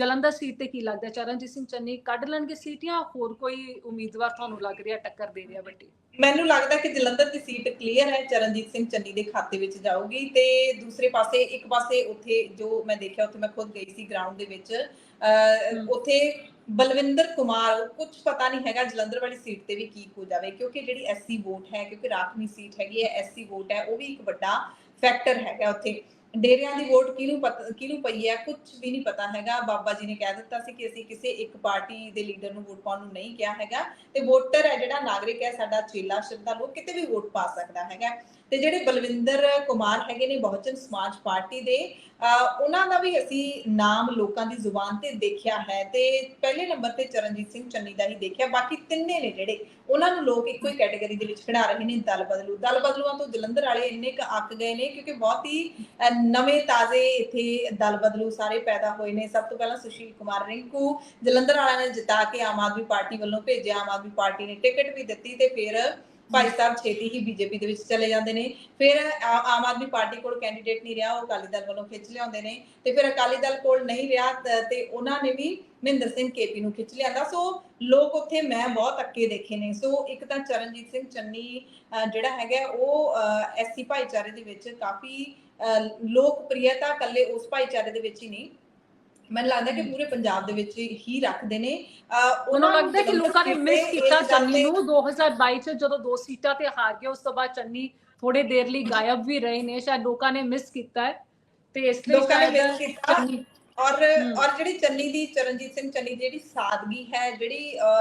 Jalandhar seat ਤੇ ਕੀ ਲੱਗਦਾ ਚਰਨਜੀਤ ਸਿੰਘ ਚੰਨੀ ਕੱਢ ਲੈਣਗੇ ਸੀਟ ਜਾਂ ਹੋਰ ਕੋਈ ਉਮੀਦਵਾਰ ਤੁਹਾਨੂੰ ਲੱਗ ਰਿਹਾ ਟੱਕਰ ਦੇ ਰਿਹਾ ਵੱਡੀ? ਮੈਨੂੰ ਲੱਗਦਾ ਕਿ ਜਲੰਧਰ ਦੀ ਸੀਟ ਕਲੀਅਰ ਹੈ ਚਰਨਜੀਤ ਸਿੰਘ ਚੰਨੀ ਦੇ ਖਾਤੇ ਵਿੱਚ ਜਾਊਗੀ ਤੇ ਦੂਸਰੇ ਪਾਸੇ ਇੱਕ ਪਾਸੇ ਉੱਥੇ ਜੋ ਮੈਂ ਦੇਖਿਆ ਉੱਥੇ ਮੈਂ ਖੁਦ ਗਈ ਸੀ ਗਰਾਊਂਡ ਦੇ ਵਿੱਚ। ਉੱਥੇ ਬਲਵਿੰਦਰ ਕੁਮਾਰ ਕੁਝ ਪਤਾ ਨਹੀਂ ਹੈਗਾ ਜਲੰਧਰ ਵਾਲੀ ਸੀਟ ਤੇ ਵੀ ਕੀ ਹੋ ਜਾਵੇ ਕਿਉਂਕਿ ਜਿਹੜੀ ਐਸਸੀ ਵੋਟ ਹੈ ਕਿਉਂਕਿ ਰਾਖਵੀਂ ਸੀਟ ਹੈਗੀ ਹੈ ਐਸਸੀ ਵੋਟ ਹੈ ਉਹ ਵੀ ਇੱਕ ਵੱਡਾ ਫੈਕਟਰ ਹੈਗਾ ਉੱਥੇ। ਡੇਰਿਆਂ ਦੀ ਵੋਟ ਕਿਹਨੂੰ ਪਤਾ, ਕਿਹਨੂੰ ਪਈ ਹੈ ਕੁਝ ਵੀ ਨਹੀਂ ਪਤਾ ਹੈਗਾ। ਬਾਬਾ ਜੀ ਨੇ ਕਹਿ ਦਿੱਤਾ ਸੀ ਕਿ ਅਸੀਂ ਕਿਸੇ ਇੱਕ ਪਾਰਟੀ ਦੇ ਲੀਡਰ ਨੂੰ ਵੋਟ ਪਾਉਣ ਨੂੰ ਨਹੀਂ ਕਿਹਾ ਹੈਗਾ। ਤੇ ਵੋਟਰ ਹੈ ਜਿਹੜਾ ਨਾਗਰਿਕ ਹੈ, ਸਾਡਾ ਚੇਲਾ, ਸ਼ਰਧਾਲੂ ਕਿਤੇ ਵੀ ਵੋਟ ਪਾ ਸਕਦਾ ਹੈਗਾ। ਤੇ ਜਿਹੜੇ ਬਲਵਿੰਦਰ ਕੁਮਾਰ ਹੈਗੇ ਨੇ, ਬਹੁਜਨ ਸਮਾਜ ਪਾਰਟੀ ਦੇ ਉਹਨਾਂ ਦਾ ਵੀ ਅਸੀਂ ਨਾਮ ਲੋਕਾਂ ਦੀ ਜ਼ੁਬਾਨ ਤੇ ਦੇਖਿਆ ਹੈ। ਤੇ ਪਹਿਲੇ ਨੰਬਰ ਤੇ ਚਰਨਜੀਤ ਸਿੰਘ ਚੰਨੀ ਦਾ ਹੀ ਦੇਖਿਆ। ਬਾਕੀ ਤਿੰਨੇ ਨੇ ਜਿਹੜੇ, ਉਹਨਾਂ ਨੂੰ ਲੋਕ ਇੱਕੋ ਹੀ ਕੈਟਾਗਰੀ ਦੇ ਵਿੱਚ ਖੜਾ ਰਹੇ ਨੇ, ਦਲ ਬਦਲੂ। ਦਲ ਬਦਲੂਆਂ ਤੋਂ ਜਲੰਧਰ ਵਾਲੇ ਇੰਨੇ ਕ ਅੱਕ ਗਏ ਨੇ, ਕਿਉਂਕਿ ਬਹੁਤ ਹੀ ਨਵੇਂ ਤਾਜ਼ੇ ਇੱਥੇ ਦਲ ਬਦਲੂ ਸਾਰੇ ਪੈਦਾ ਹੋਏ ਨੇ। ਸਭ ਤੋਂ ਪਹਿਲਾਂ ਸੁਸ਼ੀਲ ਕੁਮਾਰ ਰਿੰਕੂ ਜਲੰਧਰ ਵਾਲਿਆਂ ਨੇ ਜਿਤਾ ਕੇ ਆਮ ਆਦਮੀ ਪਾਰਟੀ ਵੱਲੋਂ ਭੇਜਿਆ। ਆਮ ਆਦਮੀ ਪਾਰਟੀ ਨੇ ਟਿਕਟ ਵੀ ਦਿੱਤੀ ਤੇ ਫਿਰ ਭਾਈ ਸਾਹਿਬ ਛੇਤੀ ਹੀ ਬੀਜੇਪੀ ਦੇ ਵਿੱਚ ਚਲੇ ਜਾਂਦੇ ਨੇ ਫਿਰ ਆਮ ਆਦਮੀ ਪਾਰਟੀ ਕੋਲ ਕੈਂਡੀਡੇਟ ਨਹੀਂ ਰਿਹਾ ਉਹ ਅਕਾਲੀ ਦਲ ਵੱਲੋਂ ਖਿੱਚ ਲਿਆਉਂਦੇ ਨੇ ਤੇ ਫਿਰ ਅਕਾਲੀ ਦਲ ਕੋਲ ਨਹੀਂ ਰਿਹਾ ਤੇ ਉਹਨਾਂ ਨੇ ਵੀ ਮਹਿੰਦਰ ਸਿੰਘ ਕੇਪੀ ਨੂੰ ਖਿੱਚ ਲਿਆਂਦਾ। ਸੋ ਲੋਕ ਉੱਥੇ ਮੈਂ ਬਹੁਤ ਅੱਕੇ ਦੇਖੇ ਨੇ। ਸੋ ਇੱਕ ਤਾਂ ਚਰਨਜੀਤ ਸਿੰਘ ਚੰਨੀ ਜਿਹੜਾ ਹੈਗਾ ਉਹ ਐਸਸੀ ਭਾਈਚਾਰੇ ਦੇ ਵਿੱਚ ਕਾਫੀ ਅਹ, ਲੋਕਪ੍ਰਿਯਤਾ ਕੱਲੇ ਉਸ ਭਾਈਚਾਰੇ ਦੇ ਵਿੱਚ ਹੀ ਨਹੀਂ। ਮੈਨੂੰ ਲੱਗਦਾ ਕਿ ਪੂਰੇ ਪੰਜਾਬ ਦੇ ਵਿੱਚ ਹੀ ਰੱਖਦੇ ਨੇ। ਉਹਨਾਂ ਨੂੰ ਲੱਗਦਾ ਕਿ ਲੋਕਾਂ ਨੇ ਮਿਸ ਕੀਤਾ ਚੰਨੀ ਨੂੰ। 2022 ਚ ਜਦੋਂ ਦੋ ਸੀਟਾਂ ਤੇ ਹਾਰ ਗਿਆ ਉਸ ਤੋਂ ਬਾਅਦ ਚੰਨੀ ਥੋੜੇ ਦੇਰ ਲਈ ਗਾਇਬ ਵੀ ਰਹੇ ਨੇ। ਸ਼ਾਇਦ ਲੋਕਾਂ ਨੇ ਮਿਸ ਕੀਤਾ ਹੈ। ਤੇ ਇਸ ਲਈ ਲੋਕਾਂ ਨੇ miss ਕੀਤਾ। ਔਰ। ਔਰ ਜਿਹੜੀ ਚੰਨੀ ਦੀ ਚਰਨਜੀਤ ਸਿੰਘ ਚੰਨੀ ਦੀ ਜਿਹੜੀ ਸਾਦਗੀ ਹੈ ਜਿਹੜੀ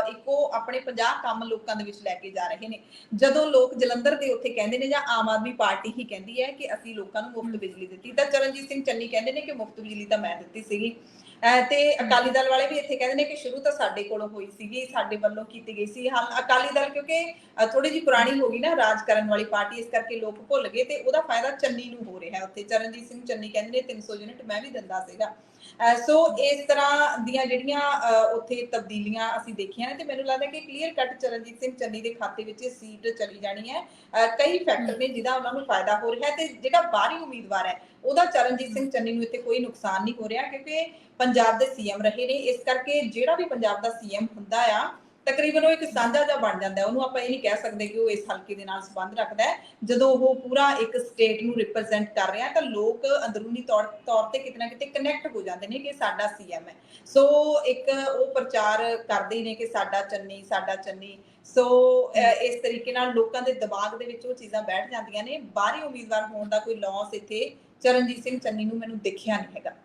ਇੱਕ ਆਪਣੇ 50 ਕੰਮ ਲੋਕਾਂ ਦੇ ਵਿੱਚ ਲੈ ਕੇ ਜਾ ਰਹੇ ਨੇ ਜਦੋਂ ਲੋਕ ਜਲੰਧਰ ਦੇ ਉੱਥੇ ਕਹਿੰਦੇ ਨੇ ਜਾਂ ਆਮ ਆਦਮੀ ਪਾਰਟੀ ਹੀ ਕਹਿੰਦੀ ਹੈ ਕਿ ਅਸੀਂ ਲੋਕਾਂ ਨੂੰ ਮੁਫਤ। ਬਿਜਲੀ ਦਿੱਤੀ ਤਾਂ ਚਰਨਜੀਤ ਸਿੰਘ ਚੰਨੀ ਕਹਿੰਦੇ ਨੇ ਕਿ ਮੁਫਤ ਬਿਜਲੀ ਤਾਂ ਮੈਂ ਦਿੱਤੀ ਸੀਗੀ ਤੇ ਅਕਾਲੀ ਦਲ ਵਾਲੇ ਵੀ ਇੱਥੇ ਕਹਿੰਦੇ ਨੇ ਕਿ ਸ਼ੁਰੂ ਤਾਂ ਸਾਡੇ ਕੋਲੋਂ ਹੋਈ ਸੀਗੀ ਸਾਡੇ ਵੱਲੋਂ ਕੀਤੀ ਗਈ ਸੀ। ਹਾਂ ਅਕਾਲੀ ਦਲ ਕਿਉਂਕਿ ਥੋੜੀ ਜੀ ਪੁਰਾਣੀ ਹੋ ਗਈ ਨਾ ਰਾਜ ਕਰਨ ਵਾਲੀ ਪਾਰਟੀ ਇਸ ਕਰਕੇ ਲੋਕ ਭੁੱਲ ਗਏ ਤੇ ਉਹਦਾ ਫਾਇਦਾ ਚੰਨੀ ਨੂੰ ਹੋ ਰਿਹਾ ਉੱਥੇ। ਚਰਨਜੀਤ ਸਿੰਘ ਚੰਨੀ ਕਹਿੰਦੇ ਨੇ 300 ਯੂਨਿਟ ਮੈਂ ਵੀ ਦਿੰਦਾ ਸੀਗਾ। ਸੋ ਇਸ ਤਰ੍ਹਾਂ ਦੀਆਂ ਜਿਹੜੀਆਂ ਉੱਥੇ ਤਬਦੀਲੀਆਂ ਅਸੀਂ ਦੇਖੀਆਂ ਨੇ ਤੇ ਮੈਨੂੰ ਲੱਗਦਾ ਕਿ ਕਲੀਅਰ ਕੱਟ ਚਰਨਜੀਤ ਸਿੰਘ ਚੰਨੀ ਦੇ ਖਾਤੇ ਵਿੱਚ ਇਹ ਸੀਟ ਚਲੀ ਜਾਣੀ ਹੈ। ਕਈ ਫੈਕਟਰ ਨੇ ਜਿਹਦਾ ਉਹਨਾਂ ਨੂੰ ਫਾਇਦਾ ਹੋ ਰਿਹਾ ਤੇ ਜਿਹੜਾ ਬਾਹਰੀ ਉਮੀਦਵਾਰ ਹੈ ਉਹਦਾ ਚਰਨਜੀਤ ਸਿੰਘ ਚੰਨੀ ਨੂੰ ਇੱਥੇ ਕੋਈ ਨੁਕਸਾਨ ਨਹੀਂ ਹੋ ਰਿਹਾ ਕਿਉਂਕਿ ਪੰਜਾਬ ਦੇ ਸੀਐਮ ਰਹੇ ਨੇ। ਇਸ ਕਰਕੇ ਜਿਹੜਾ ਵੀ ਪੰਜਾਬ ਦਾ ਸੀਐਮ ਹੁੰਦਾ ਆ, ਤਕਰੀਬਨ ਉਹ ਇੱਕ ਸਾਂਝਾ ਜਿਹਾ ਬਣ ਜਾਂਦਾ। ਉਹਨੂੰ ਆਪਾਂ ਇਹ ਨਹੀਂ ਕਹਿ ਸਕਦੇ ਕਿ ਉਹ ਇਸ ਹਲਕੇ ਦੇ ਨਾਲ ਸੰਬੰਧ ਰੱਖਦਾ ਹੈ। ਜਦੋਂ ਉਹ ਪੂਰਾ ਇੱਕ ਸਟੇਟ ਨੂੰ ਰਿਪਰੈਜ਼ੈਂਟ ਕਰ ਰਿਹਾ ਤਾਂ ਲੋਕ ਅੰਦਰੂਨੀ ਤੌਰ ਤੌਰ ਤੇ ਕਿਤੇ ਨਾ ਕਿਤੇ ਕਨੈਕਟ ਹੋ ਜਾਂਦੇ ਨੇ ਕਿ ਸਾਡਾ ਸੀਐਮ ਹੈ। ਸੋ ਇੱਕ ਉਹ ਪ੍ਰਚਾਰ ਕਰਦੇ ਨੇ ਕਿ ਸਾਡਾ ਚੰਨੀ ਸਾਡਾ ਚੰਨੀ। ਸੋ ਇਸ ਤਰੀਕੇ ਨਾਲ ਲੋਕਾਂ ਦੇ ਦਿਮਾਗ ਦੇ ਵਿੱਚ ਉਹ ਚੀਜ਼ਾਂ ਬੈਠ ਜਾਂਦੀਆਂ ਨੇ। ਬਾਹਰੀ ਉਮੀਦਵਾਰ ਹੋਣ ਦਾ ਕੋਈ ਲਾਸ ਇੱਥੇ ਚਰਨਜੀਤ ਸਿੰਘ ਚੰਨੀ ਨੂੰ ਮੈਨੂੰ ਦੇਖਿਆ ਨਹੀਂ ਹੈਗਾ।